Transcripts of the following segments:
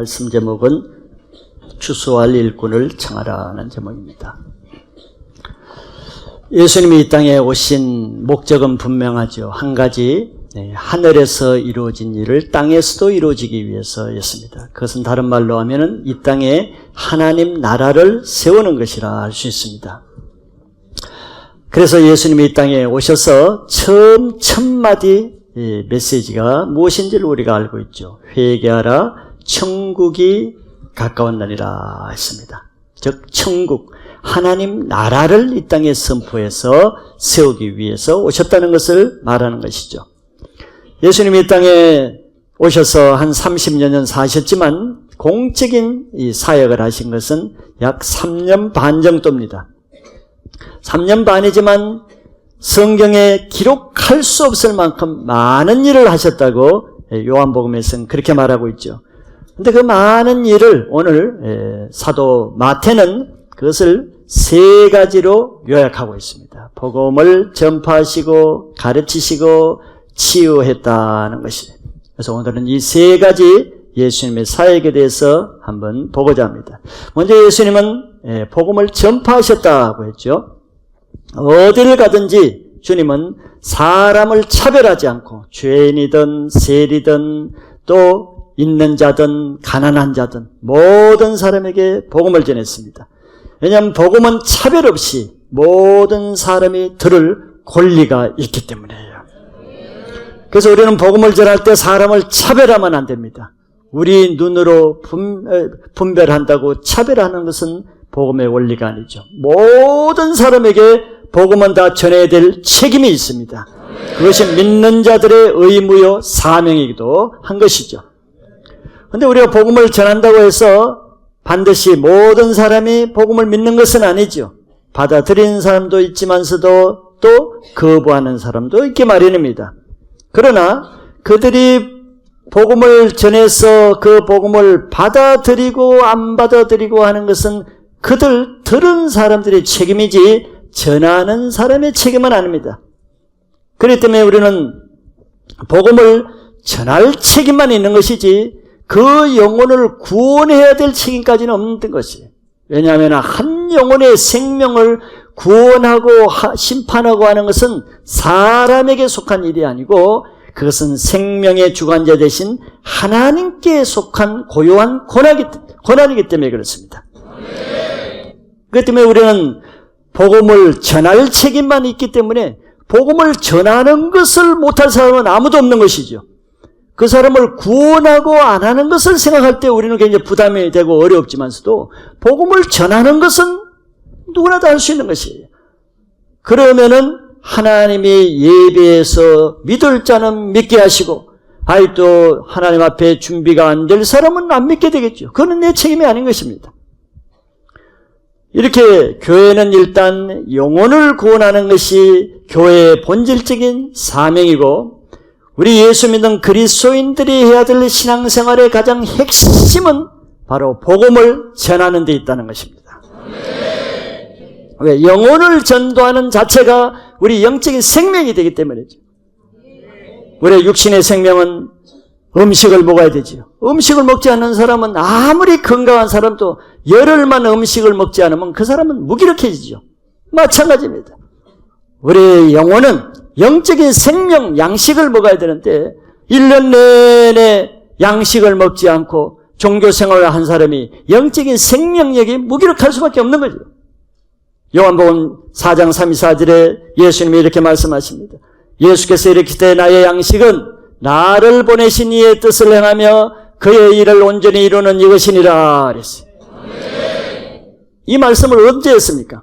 말씀 제목은 추수할 일꾼을 청하라는 제목입니다. 예수님이 이 땅에 오신 목적은 분명하죠. 한 가지 네, 하늘에서 이루어진 일을 땅에서도 이루어지기 위해서였습니다. 그것은 다른 말로 하면은 이 땅에 하나님 나라를 세우는 것이라 할 수 있습니다. 그래서 예수님이 이 땅에 오셔서 처음 첫 마디 메시지가 무엇인지를 우리가 알고 있죠. 회개하라 천국이 가까운 날이라 했습니다. 즉 천국 하나님 나라를 이 땅에 선포해서 세우기 위해서 오셨다는 것을 말하는 것이죠. 예수님이 이 땅에 오셔서 한 30여 년 사셨지만 공적인 이 사역을 하신 것은 약 3년 반 정도입니다. 3년 반이지만 성경에 기록할 수 없을 만큼 많은 일을 하셨다고 요한복음에서는 그렇게 말하고 있죠. 근데 그 많은 일을 오늘 사도 마태는 그것을 세 가지로 요약하고 있습니다. 복음을 전파하시고 가르치시고 치유했다는 것이. 그래서 오늘은 이 세 가지 예수님의 사역에 대해서 한번 보고자 합니다. 먼저 예수님은 복음을 전파하셨다고 했죠. 어디를 가든지 주님은 사람을 차별하지 않고 죄인이든 세리든 또 있는 자든 가난한 자든 모든 사람에게 복음을 전했습니다. 왜냐하면 복음은 차별 없이 모든 사람이 들을 권리가 있기 때문이에요. 그래서 우리는 복음을 전할 때 사람을 차별하면 안 됩니다. 우리 눈으로 분별한다고 차별하는 것은 복음의 원리가 아니죠. 모든 사람에게 복음은 다 전해야 될 책임이 있습니다. 그것이 믿는 자들의 의무요 사명이기도 한 것이죠. 근데 우리가 복음을 전한다고 해서 반드시 모든 사람이 복음을 믿는 것은 아니죠. 받아들이는 사람도 있지만서도 또 거부하는 사람도 있기 마련입니다. 그러나 그들이 복음을 전해서 그 복음을 받아들이고 안 받아들이고 하는 것은 그들 들은 사람들의 책임이지 전하는 사람의 책임은 아닙니다. 그렇기 때문에 우리는 복음을 전할 책임만 있는 것이지 그 영혼을 구원해야 될 책임까지는 없는 것이에요. 왜냐하면 한 영혼의 생명을 구원하고 심판하고 하는 것은 사람에게 속한 일이 아니고 그것은 생명의 주관자 대신 하나님께 속한 고요한 권한이기 때문에 그렇습니다. 그렇기 때문에 우리는 복음을 전할 책임만 있기 때문에 복음을 전하는 것을 못할 사람은 아무도 없는 것이죠. 그 사람을 구원하고 안 하는 것을 생각할 때 우리는 굉장히 부담이 되고 어렵지만서도 복음을 전하는 것은 누구나 다 할 수 있는 것이에요. 그러면은 하나님이 예배에서 믿을 자는 믿게 하시고 아이 또 하나님 앞에 준비가 안 될 사람은 안 믿게 되겠죠. 그거는 내 책임이 아닌 것입니다. 이렇게 교회는 일단 영혼을 구원하는 것이 교회의 본질적인 사명이고 우리 예수 믿는 그리스도인들이 해야 될 신앙생활의 가장 핵심은 바로 복음을 전하는 데 있다는 것입니다. 왜? 영혼을 전도하는 자체가 우리 영적인 생명이 되기 때문이죠. 우리 육신의 생명은 음식을 먹어야 되지요. 음식을 먹지 않는 사람은 아무리 건강한 사람도 열흘만 음식을 먹지 않으면 그 사람은 무기력해지죠. 마찬가지입니다. 우리 영혼은 영적인 생명, 양식을 먹어야 되는데 1년 내내 양식을 먹지 않고 종교 생활을 한 사람이 영적인 생명력이 무기력할 수밖에 없는 거죠. 요한복음 4장 34절에 예수님이 이렇게 말씀하십니다. 예수께서 이렇게 때 나의 양식은 나를 보내신 이의 뜻을 행하며 그의 일을 온전히 이루는 이것이니라 그랬어요. 이 말씀을 언제 했습니까?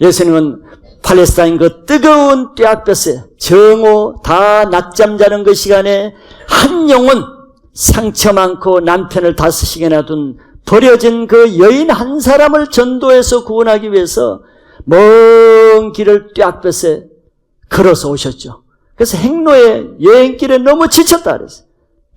예수님은 팔레스타인 그 뜨거운 뙤약볕에 정오 다 낮잠 자는 그 시간에 한 영혼 상처 많고 남편을 다섯시게나 둔 버려진 그 여인 한 사람을 전도해서 구원하기 위해서 먼 길을 뙤약볕에 걸어서 오셨죠. 그래서 행로의 여행길에 너무 지쳤다 그랬어요.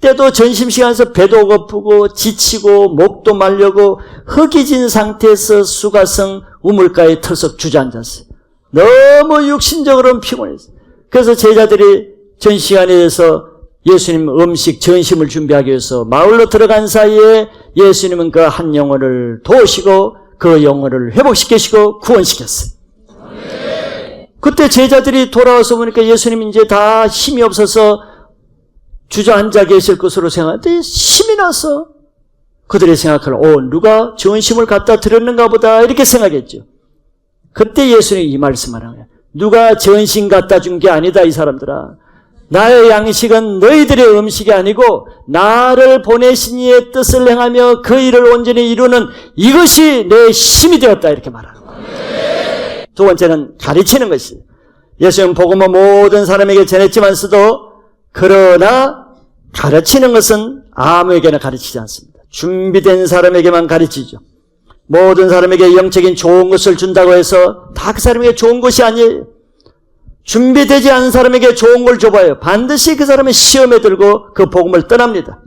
때도 점심시간에서 배도 고프고 지치고 목도 말려고 흑이진 상태에서 수가성 우물가에 털썩 주저앉았어요. 너무 육신적으로 피곤했어요. 그래서 제자들이 전 시간에 대해서 예수님 음식 전심을 준비하기 위해서 마을로 들어간 사이에 예수님은 그 한 영혼을 도우시고 그 영혼을 회복시키시고 구원시켰어요. 그때 제자들이 돌아와서 보니까 예수님 이제 다 힘이 없어서 주저앉아 계실 것으로 생각하는데 힘이 나서 그들의 생각을 오 누가 전심을 갖다 드렸는가 보다 이렇게 생각했죠. 그때 예수님이 이 말씀을 하는 거예요. 누가 전신 갖다 준 게 아니다 이 사람들아. 나의 양식은 너희들의 음식이 아니고 나를 보내신 이의 뜻을 행하며 그 일을 온전히 이루는 이것이 내 힘이 되었다 이렇게 말하는 거예요. 두 번째는 가르치는 것이 예수님 복음은 모든 사람에게 전했지만서도 그러나 가르치는 것은 아무에게나 가르치지 않습니다. 준비된 사람에게만 가르치죠. 모든 사람에게 영적인 좋은 것을 준다고 해서 다 그 사람에게 좋은 것이 아니에요. 준비되지 않은 사람에게 좋은 걸 줘봐요. 반드시 그 사람은 시험에 들고 그 복음을 떠납니다.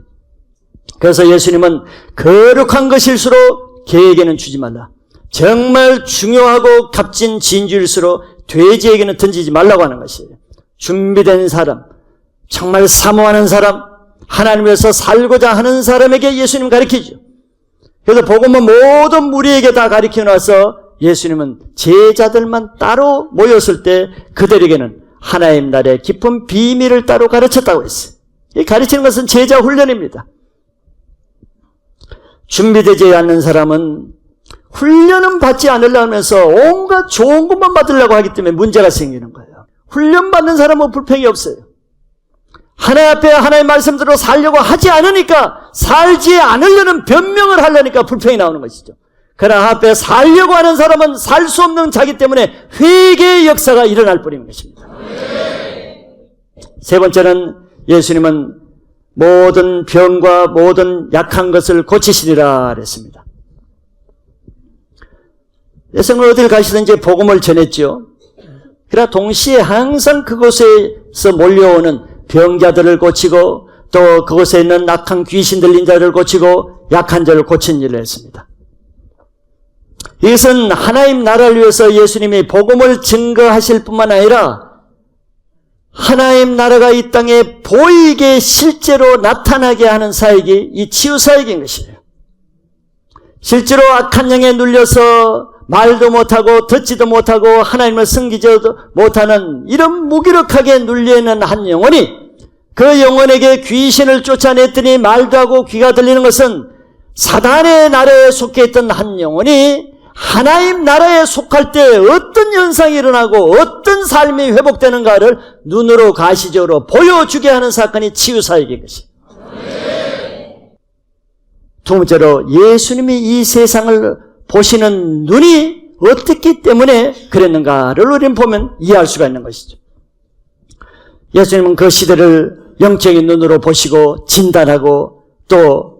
그래서 예수님은 거룩한 것일수록 개에게는 주지 말라. 정말 중요하고 값진 진주일수록 돼지에게는 던지지 말라고 하는 것이에요. 준비된 사람, 정말 사모하는 사람, 하나님에서 살고자 하는 사람에게 예수님 가르치죠. 그래서 복음은 모든 무리에게 다 가르쳐 놔서 예수님은 제자들만 따로 모였을 때 그들에게는 하나님 나라의 깊은 비밀을 따로 가르쳤다고 했어요. 이 가르치는 것은 제자 훈련입니다. 준비되지 않는 사람은 훈련은 받지 않으려면서 온갖 좋은 것만 받으려고 하기 때문에 문제가 생기는 거예요. 훈련 받는 사람은 불평이 없어요. 하나님 앞에 하나님의 말씀대로 살려고 하지 않으니까 살지 않으려는 변명을 하려니까 불평이 나오는 것이죠. 그러나 앞에 살려고 하는 사람은 살 수 없는 자기 때문에 회개의 역사가 일어날 뿐인 것입니다. 세 번째는 예수님은 모든 병과 모든 약한 것을 고치시리라 그랬습니다. 예수님은 어딜 가시든지 복음을 전했죠. 그러나 동시에 항상 그곳에서 몰려오는 병자들을 고치고 또 그곳에 있는 악한 귀신 들린 자를 고치고 약한 자를 고친 일을 했습니다. 이것은 하나님 나라를 위해서 예수님이 복음을 증거하실 뿐만 아니라 하나님 나라가 이 땅에 보이게 실제로 나타나게 하는 사역이 이 치유 사역인 것이에요. 실제로 악한 영에 눌려서 말도 못하고 듣지도 못하고 하나님을 섬기지도 못하는 이런 무기력하게 눌려있는 한 영혼이 그 영혼에게 귀신을 쫓아냈더니 말도 하고 귀가 들리는 것은 사단의 나라에 속해 있던 한 영혼이 하나님 나라에 속할 때 어떤 현상이 일어나고 어떤 삶이 회복되는가를 눈으로 가시적으로 보여주게 하는 사건이 치유사역인 것이. 두 번째로 예수님이 이 세상을 보시는 눈이 어떻기 때문에 그랬는가를 우리는 보면 이해할 수가 있는 것이죠. 예수님은 그 시대를 영적인 눈으로 보시고 진단하고 또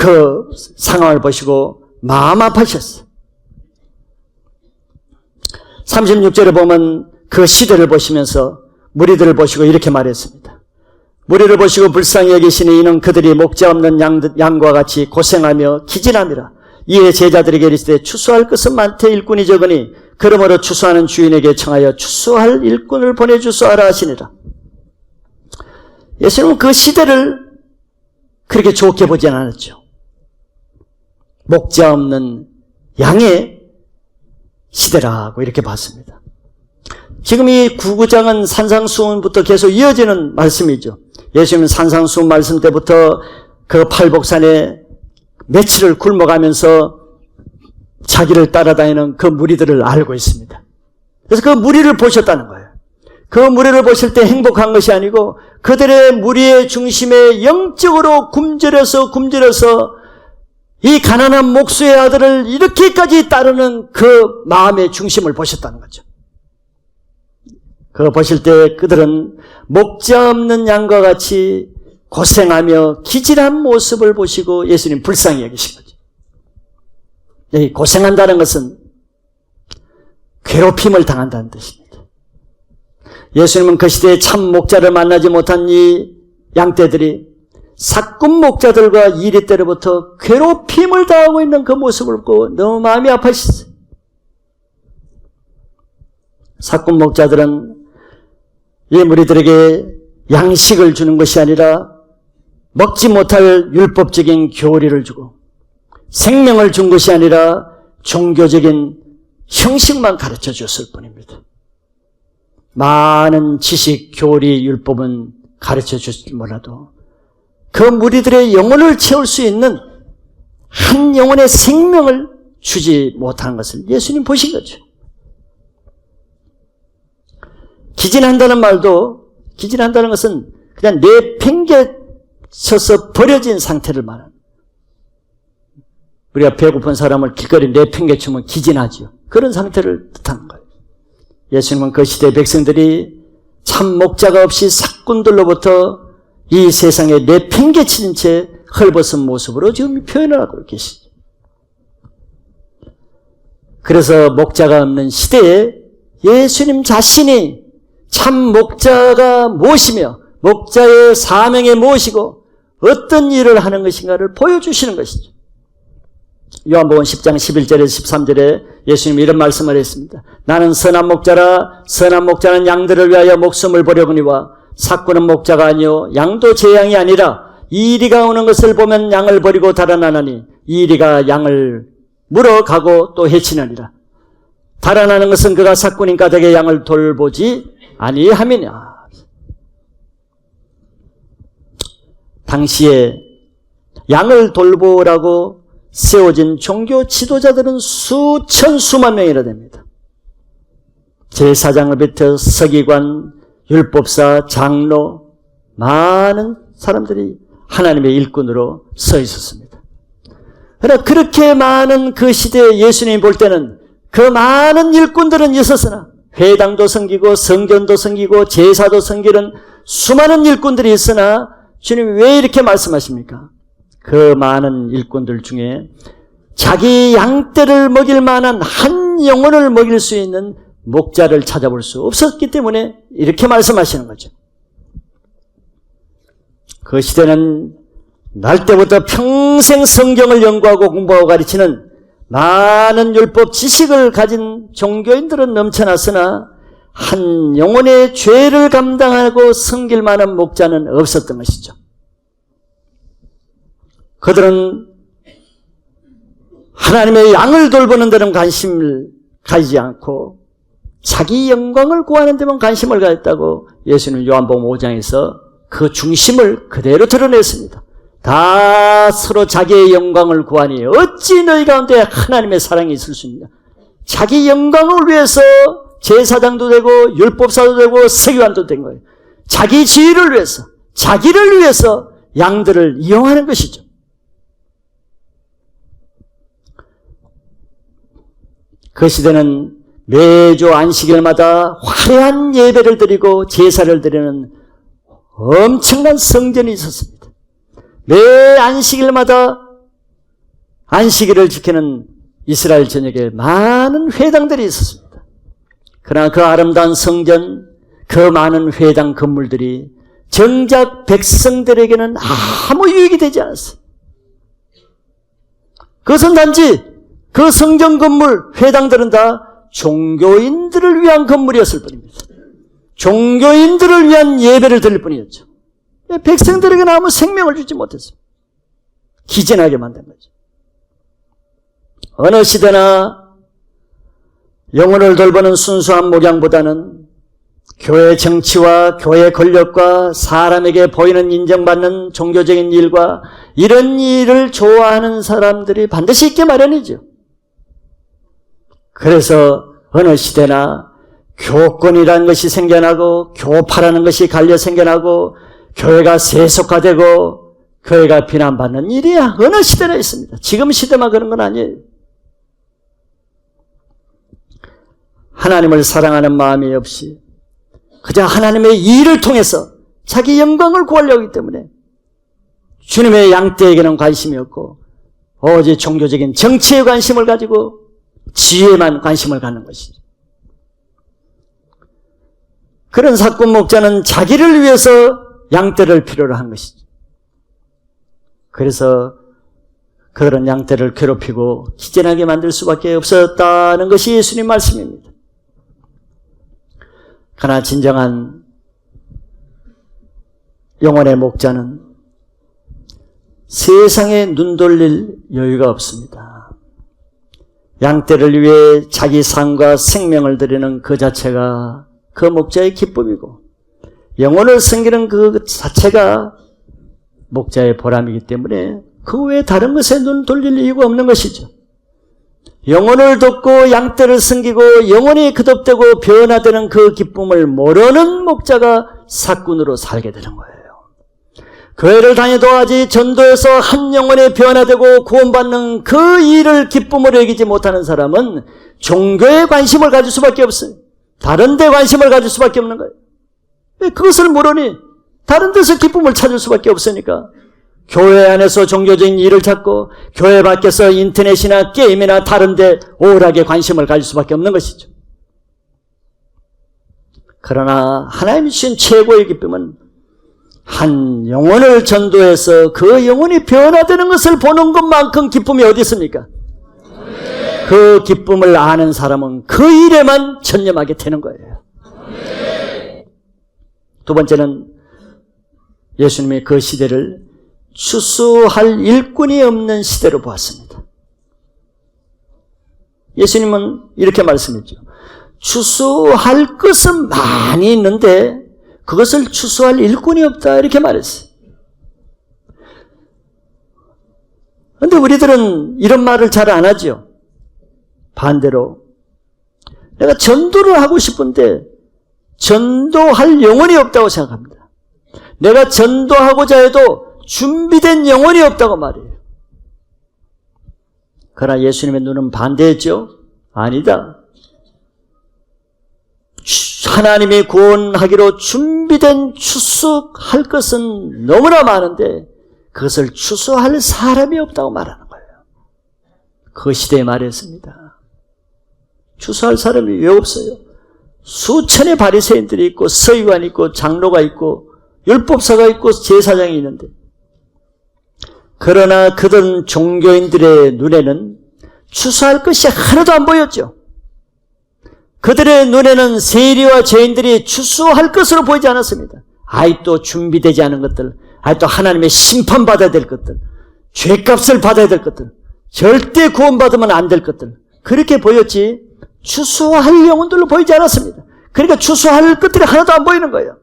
그 상황을 보시고 마음 아파셨어요. 36절에 보면 그 시대를 보시면서 무리들을 보시고 이렇게 말했습니다. 무리를 보시고 불쌍히 여기시니 이는 그들이 목자 없는 양, 양과 같이 고생하며 기진함이라. 이에 제자들에게 이르시되 추수할 것은 많되 일꾼이 적으니 그러므로 추수하는 주인에게 청하여 추수할 일꾼을 보내주소하라 하시니라. 예수님은 그 시대를 그렇게 좋게 보진 않았죠. 목자 없는 양의 시대라고 이렇게 봤습니다. 지금 이 구구장은 산상수훈부터 계속 이어지는 말씀이죠. 예수님은 산상수훈 말씀 때부터 그 팔복산에 며칠을 굶어가면서 자기를 따라다니는 그 무리들을 알고 있습니다. 그래서 그 무리를 보셨다는 거예요. 그 무리를 보실 때 행복한 것이 아니고 그들의 무리의 중심에 영적으로 굶주려서 굶주려서 이 가난한 목수의 아들을 이렇게까지 따르는 그 마음의 중심을 보셨다는 거죠. 그거 보실 때 그들은 목자 없는 양과 같이 고생하며 기질한 모습을 보시고 예수님 불쌍히 여기신 거죠. 여기 고생한다는 것은 괴롭힘을 당한다는 뜻입니다. 예수님은 그 시대에 참 목자를 만나지 못한 이 양떼들이 사꾼 목자들과 이리 때로부터 괴롭힘을 당하고 있는 그 모습을 보고 너무 마음이 아파셨어요. 사꾼 목자들은 이 무리들에게 양식을 주는 것이 아니라 먹지 못할 율법적인 교리를 주고 생명을 준 것이 아니라 종교적인 형식만 가르쳐 줬을 뿐입니다. 많은 지식, 교리, 율법은 가르쳐 줄지 몰라도 그 무리들의 영혼을 채울 수 있는 한 영혼의 생명을 주지 못하는 것을 예수님 보신 거죠. 기진한다는 말도 기진한다는 것은 그냥 내팽개 쳐서 버려진 상태를 말하는 우리가 배고픈 사람을 길거리 내팽개치면 기진하죠. 그런 상태를 뜻하는 거예요. 예수님은 그 시대 백성들이 참 목자가 없이 사꾼들로부터 이 세상에 내팽개친 채 헐벗은 모습으로 지금 표현을 하고 계시죠. 그래서 목자가 없는 시대에 예수님 자신이 참 목자가 무엇이며 목자의 사명이 무엇이고 어떤 일을 하는 것인가를 보여주시는 것이죠. 요한복음 10장 11절에서 13절에 예수님이 이런 말씀을 했습니다. 나는 선한 목자라 선한 목자는 양들을 위하여 목숨을 버려거니와 사꾸는 목자가 아니요 양도 제 양이 아니라 이리가 오는 것을 보면 양을 버리고 달아나나니 이리가 양을 물어가고 또 해치느니라. 달아나는 것은 그가 사꾼인 까닭에 양을 돌보지 아니함이냐. 당시에 양을 돌보라고 세워진 종교 지도자들은 수천 수만 명이나 됩니다. 제사장을 비롯해 서기관, 율법사, 장로 많은 사람들이 하나님의 일꾼으로 서 있었습니다. 그러나 그렇게 많은 그 시대에 예수님이 볼 때는 그 많은 일꾼들은 있었으나 회당도 섬기고 성전도 섬기고 제사도 섬기는 수많은 일꾼들이 있으나 주님이 왜 이렇게 말씀하십니까? 그 많은 일꾼들 중에 자기 양떼를 먹일 만한 한 영혼을 먹일 수 있는 목자를 찾아볼 수 없었기 때문에 이렇게 말씀하시는 거죠. 그 시대는 날 때부터 평생 성경을 연구하고 공부하고 가르치는 많은 율법 지식을 가진 종교인들은 넘쳐났으나 한 영혼의 죄를 감당하고 섬길 만한 목자는 없었던 것이죠. 그들은 하나님의 양을 돌보는 데는 관심을 가지지 않고 자기 영광을 구하는 데만 관심을 가졌다고 예수는 요한복음 5장에서 그 중심을 그대로 드러냈습니다. 다 서로 자기의 영광을 구하니 어찌 너희 가운데 하나님의 사랑이 있을 수 있냐. 자기 영광을 위해서 제사장도 되고 율법사도 되고 서기관도 된 거예요. 자기 지위를 위해서 자기를 위해서 양들을 이용하는 것이죠. 그 시대는 매주 안식일마다 화려한 예배를 드리고 제사를 드리는 엄청난 성전이 있었습니다. 매 안식일마다 안식일을 지키는 이스라엘 전역에 많은 회당들이 있었습니다. 그러나 그 아름다운 성전, 그 많은 회당 건물들이 정작 백성들에게는 아무 유익이 되지 않았어요. 그것은 단지 그 성전 건물, 회당들은 다 종교인들을 위한 건물이었을 뿐입니다. 종교인들을 위한 예배를 드릴 뿐이었죠. 백성들에게는 아무 생명을 주지 못했습니다. 기진하게 만든 거죠. 어느 시대나 영혼을 돌보는 순수한 목양보다는 교회 정치와 교회 권력과 사람에게 보이는 인정받는 종교적인 일과 이런 일을 좋아하는 사람들이 반드시 있게 마련이죠. 그래서 어느 시대나 교권이라는 것이 생겨나고 교파라는 것이 갈려 생겨나고 교회가 세속화되고 교회가 비난받는 일이야 어느 시대나 있습니다. 지금 시대만 그런 건 아니에요. 하나님을 사랑하는 마음이 없이 그저 하나님의 일을 통해서 자기 영광을 구하려고 하기 때문에 주님의 양떼에게는 관심이 없고 오직 종교적인 정치에 관심을 가지고 지혜만 관심을 갖는 것이죠. 그런 사건 목자는 자기를 위해서 양떼를 필요로 한 것이죠. 그래서 그런 양떼를 괴롭히고 기진하게 만들 수밖에 없었다는 것이 예수님 말씀입니다. 그러나 진정한 영혼의 목자는 세상에 눈 돌릴 여유가 없습니다. 양떼를 위해 자기 삶과 생명을 드리는 그 자체가 그 목자의 기쁨이고 영혼을 섬기는 그 자체가 목자의 보람이기 때문에 그 외에 다른 것에 눈 돌릴 이유가 없는 것이죠. 영혼을 돕고 양떼를 섬기고 영혼이 그득되고 변화되는 그 기쁨을 모르는 목자가 사꾼으로 살게 되는 거예요. 교회를 다니도 하지 전도에서 한 영혼이 변화되고 구원받는 그 일을 기쁨으로 여기지 못하는 사람은 종교에 관심을 가질 수밖에 없어요. 다른 데 관심을 가질 수밖에 없는 거예요. 왜 그것을 모르니 다른 데서 기쁨을 찾을 수밖에 없으니까 교회 안에서 종교적인 일을 찾고 교회 밖에서 인터넷이나 게임이나 다른 데 우울하게 관심을 가질 수밖에 없는 것이죠. 그러나 하나님이 주신 최고의 기쁨은 한 영혼을 전도해서 그 영혼이 변화되는 것을 보는 것만큼 기쁨이 어디 있습니까? 그 기쁨을 아는 사람은 그 일에만 전념하게 되는 거예요. 두 번째는 예수님의 그 시대를 추수할 일꾼이 없는 시대로 보았습니다. 예수님은 이렇게 말씀했죠. 추수할 것은 많이 있는데 그것을 추수할 일꾼이 없다 이렇게 말했어요. 근데 우리들은 이런 말을 잘 안 하죠. 반대로 내가 전도를 하고 싶은데 전도할 영혼이 없다고 생각합니다. 내가 전도하고자 해도 준비된 영혼이 없다고 말해요. 그러나 예수님의 눈은 반대했죠. 아니다. 하나님이 구원하기로 준비된 추수할 것은 너무나 많은데 그것을 추수할 사람이 없다고 말하는 거예요. 그 시대에 말했습니다. 추수할 사람이 왜 없어요? 수천의 바리새인들이 있고 서기관이 있고 장로가 있고 율법사가 있고 제사장이 있는데 그러나 그들 종교인들의 눈에는 추수할 것이 하나도 안 보였죠. 그들의 눈에는 세리와 죄인들이 추수할 것으로 보이지 않았습니다. 아직도 준비되지 않은 것들, 아직도 하나님의 심판받아야 될 것들, 죄값을 받아야 될 것들, 절대 구원받으면 안 될 것들, 그렇게 보였지 추수할 영혼들로 보이지 않았습니다. 그러니까 추수할 것들이 하나도 안 보이는 거예요.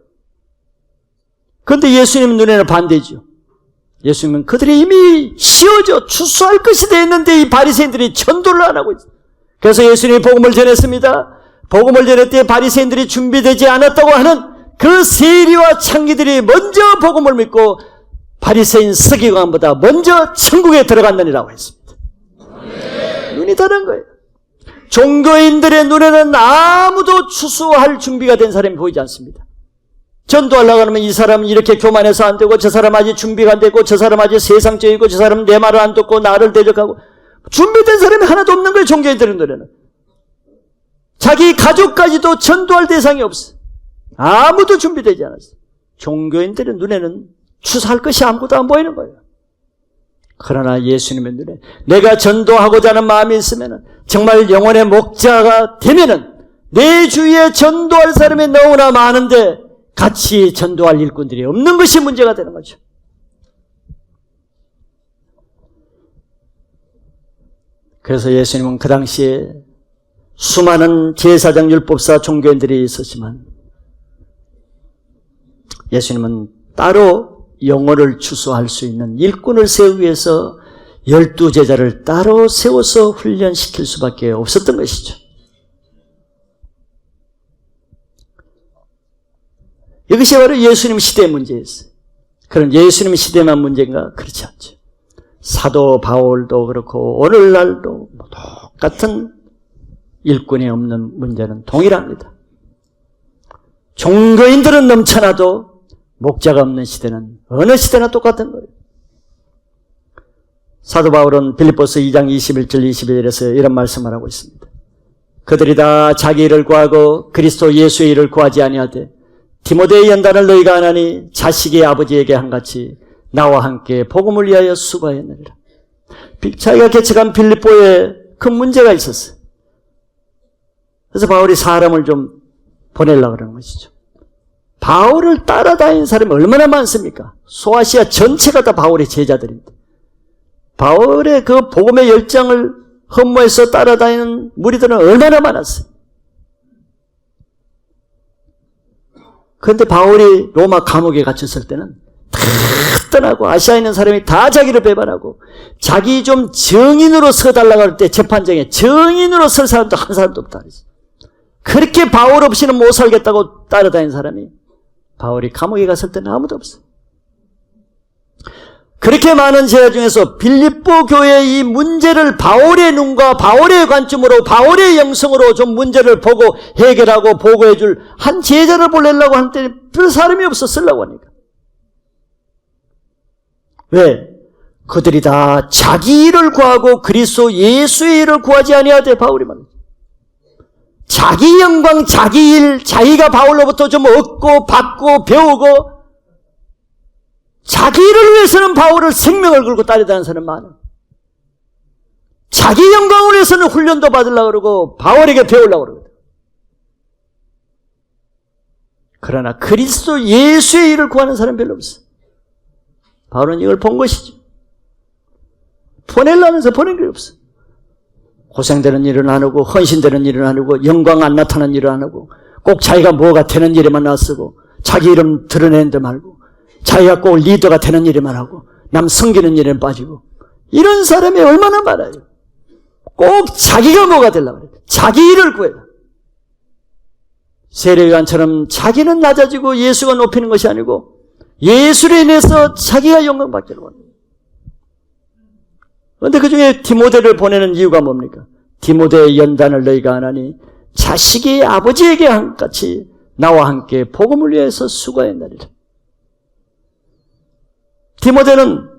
그런데 예수님 눈에는 반대죠. 예수님은 그들이 이미 씌워져 추수할 것이 되어 있는데 이 바리새인들이 전도를 안 하고 있어요. 그래서 예수님이 복음을 전했습니다. 복음을 전할 때 바리새인들이 준비되지 않았다고 하는 그 세리와 창기들이 먼저 복음을 믿고 바리새인 서기관보다 먼저 천국에 들어갔느니라고 했습니다. 눈이 다른 거예요. 종교인들의 눈에는 아무도 추수할 준비가 된 사람이 보이지 않습니다. 전도하려고 하면 이 사람은 이렇게 교만해서 안 되고 저 사람 아직 준비가 안 되고 저 사람 아직 세상적이고 저 사람 내 말을 안 듣고 나를 대적하고 준비된 사람이 하나도 없는 거예요. 종교인들의 눈에는. 자기 가족까지도 전도할 대상이 없어. 아무도 준비되지 않았어. 종교인들의 눈에는 추수할 것이 아무것도 안 보이는 거예요. 그러나 예수님의 눈에 내가 전도하고자 하는 마음이 있으면 정말 영혼의 목자가 되면 은 내 주위에 전도할 사람이 너무나 많은데 같이 전도할 일꾼들이 없는 것이 문제가 되는 거죠. 그래서 예수님은 그 당시에 수많은 제사장 율법사 종교인들이 있었지만 예수님은 따로 영어를 추수할 수 있는 일꾼을 세우기 위해서 열두 제자를 따로 세워서 훈련시킬 수밖에 없었던 것이죠. 이것이 바로 예수님 시대의 문제였어요. 그런 예수님 시대만 문제인가? 그렇지 않죠. 사도 바울도 그렇고 오늘날도 똑같은 일꾼이 없는 문제는 동일합니다. 종교인들은 넘쳐나도 목자가 없는 시대는 어느 시대나 똑같은 거예요. 사도 바울은 빌립보스 2장 21절 22절에서 이런 말씀을 하고 있습니다. 그들이 다 자기 일을 구하고 그리스도 예수의 일을 구하지 아니하되 디모데의 연단을 너희가 하나니 자식이 아버지에게 한같이 나와 함께 복음을 위하여 수고하였느니라. 자기가 개척한 빌립보에 큰 문제가 있었어요. 그래서 바울이 사람을 좀 보내려고 그러는 것이죠. 바울을 따라다니는 사람이 얼마나 많습니까? 소아시아 전체가 다 바울의 제자들인데. 바울의 그 복음의 열정을 흠모해서 따라다니는 무리들은 얼마나 많았어요. 그런데 바울이 로마 감옥에 갇혔을 때는 다 떠나고 아시아에 있는 사람이 다 자기를 배반하고 자기 좀 정인으로 서달라고 할 때 재판장에 정인으로 설 사람도 한 사람도 없다. 그렇게 바울 없이는 못 살겠다고 따라다니는 사람이 바울이 감옥에 갔을 때는 아무도 없어. 그렇게 많은 제자 중에서 빌립보 교회의 이 문제를 바울의 눈과 바울의 관점으로 바울의 영성으로 좀 문제를 보고 해결하고 보고해 줄 한 제자를 보내려고 하는데 별 사람이 없어 쓰려고 하니까. 왜? 그들이 다 자기 일을 구하고 그리스도 예수의 일을 구하지 아니하되 바울이 말 자기 영광, 자기 일, 자기가 바울로부터 좀 얻고 받고 배우고 자기 일을 위해서는 바울을 생명을 걸고 따르다는 사람 많아. 자기 영광을 위해서는 훈련도 받으려고 그러고 바울에게 배우려고 그러거든. 그러나 그리스도 예수의 일을 구하는 사람 별로 없어. 바울은 이걸 본 것이죠. 보내려면서 보낸 게 없어. 고생되는 일은 안 하고 헌신되는 일은 안 하고 영광 안 나타나는 일은 안 하고 꼭 자기가 뭐가 되는 일에만 나서고 자기 이름 드러내는 데 말고 자기가 꼭 리더가 되는 일에만 하고 남 섬기는 일에 빠지고 이런 사람이 얼마나 많아요. 꼭 자기가 뭐가 되려고 그래. 자기 일을 구해라. 세례요한처럼 자기는 낮아지고 예수가 높이는 것이 아니고 예수로 인해서 자기가 영광 받기를 원합니다. 그런데 그 중에 디모데를 보내는 이유가 뭡니까? 디모데의 연단을 너희가 안 하니 자식이 아버지에게 같이 나와 함께 복음을 위해서 수고했나리라. 디모데는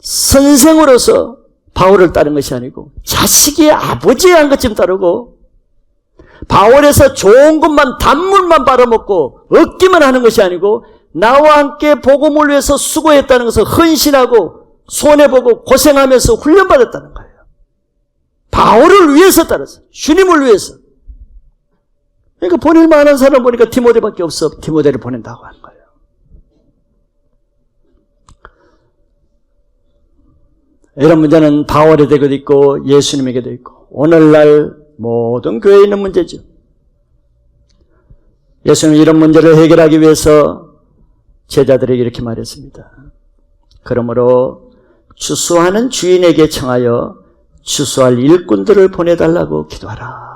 선생으로서 바울을 따른 것이 아니고 자식이 아버지의 한 것쯤 따르고 바울에서 좋은 것만 단물만 빨아먹고 얻기만 하는 것이 아니고 나와 함께 복음을 위해서 수고했다는 것을 헌신하고 손해보고 고생하면서 훈련받았다는 거예요. 바울을 위해서 따라서 주님을 위해서 그러니까 보낼 만한 사람 보니까 디모데밖에 없어 디모데를 보낸다고 하는 거예요. 이런 문제는 바울에게도 있고 예수님에게도 있고 오늘날 모든 교회에 있는 문제죠. 예수님은 이런 문제를 해결하기 위해서 제자들에게 이렇게 말했습니다. 그러므로 추수하는 주인에게 청하여 추수할 일꾼들을 보내달라고 기도하라.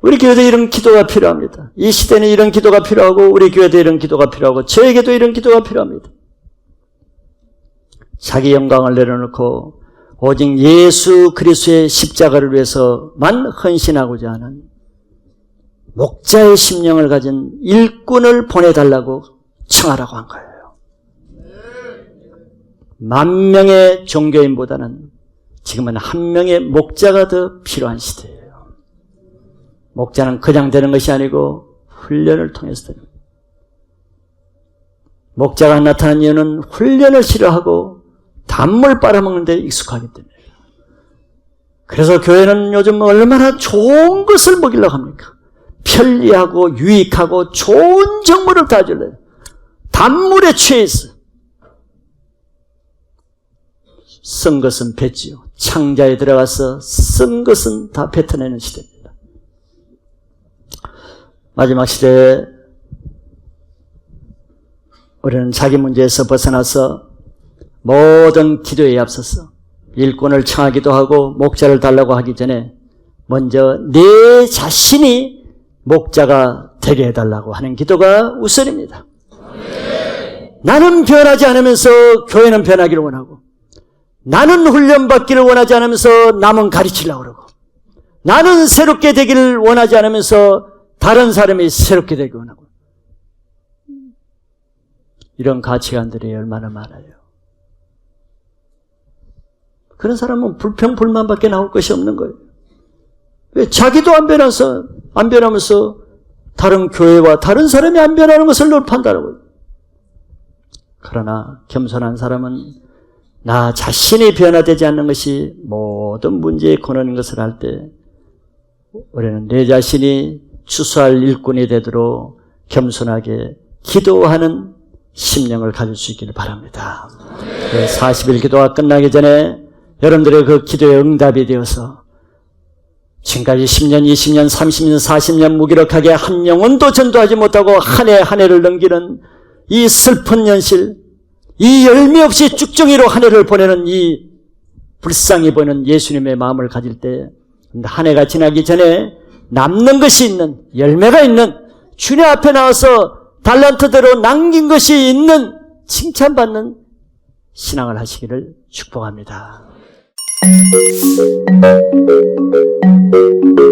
우리 교회도 이런 기도가 필요합니다. 이 시대는 이런 기도가 필요하고 우리 교회도 이런 기도가 필요하고 저에게도 이런 기도가 필요합니다. 자기 영광을 내려놓고 오직 예수 그리스도의 십자가를 위해서만 헌신하고자 하는 목자의 심령을 가진 일꾼을 보내달라고 청하라고 한 거예요. 만 명의 종교인보다는 지금은 한 명의 목자가 더 필요한 시대예요. 목자는 그냥 되는 것이 아니고 훈련을 통해서 되는 목자가 나타난 이유는 훈련을 싫어하고 단물 빨아먹는 데 익숙하기 때문에 그래서 교회는 요즘 얼마나 좋은 것을 먹이려고 합니까? 편리하고 유익하고 좋은 정보를 다 줄래요. 단물에 취해서 쓴 것은 뱉지요. 창자에 들어가서 쓴 것은 다 뱉어내는 시대입니다. 마지막 시대에 우리는 자기 문제에서 벗어나서 모든 기도에 앞서서 일꾼을 청하기도 하고 목자를 달라고 하기 전에 먼저 내 자신이 목자가 되게 해달라고 하는 기도가 우선입니다. 나는 변하지 않으면서 교회는 변하기를 원하고 나는 훈련받기를 원하지 않으면서 남은 가르치려고 그러고 나는 새롭게 되기를 원하지 않으면서 다른 사람이 새롭게 되기 원하고 이런 가치관들이 얼마나 많아요. 그런 사람은 불평, 불만밖에 나올 것이 없는 거예요. 왜? 자기도 안 변해서, 안 변하면서 다른 교회와 다른 사람이 안 변하는 것을 늘 판단하고 그러나 겸손한 사람은 나 자신이 변화되지 않는 것이 모든 문제의 근원인 것을 알 때 우리는 내 자신이 추수할 일꾼이 되도록 겸손하게 기도하는 심령을 가질 수 있기를 바랍니다. 40일 기도가 끝나기 전에 여러분들의 그 기도의 응답이 되어서 지금까지 10년, 20년, 30년, 40년 무기력하게 한 영혼도 전도하지 못하고 한 해 한 해를 넘기는 이 슬픈 현실, 이 열매 없이 쭉정이로 한 해를 보내는 이 불쌍히 보이는 예수님의 마음을 가질 때, 한 해가 지나기 전에 남는 것이 있는, 열매가 있는, 주님 앞에 나와서 달란트대로 남긴 것이 있는, 칭찬받는 신앙을 하시기를 축복합니다. Thank you.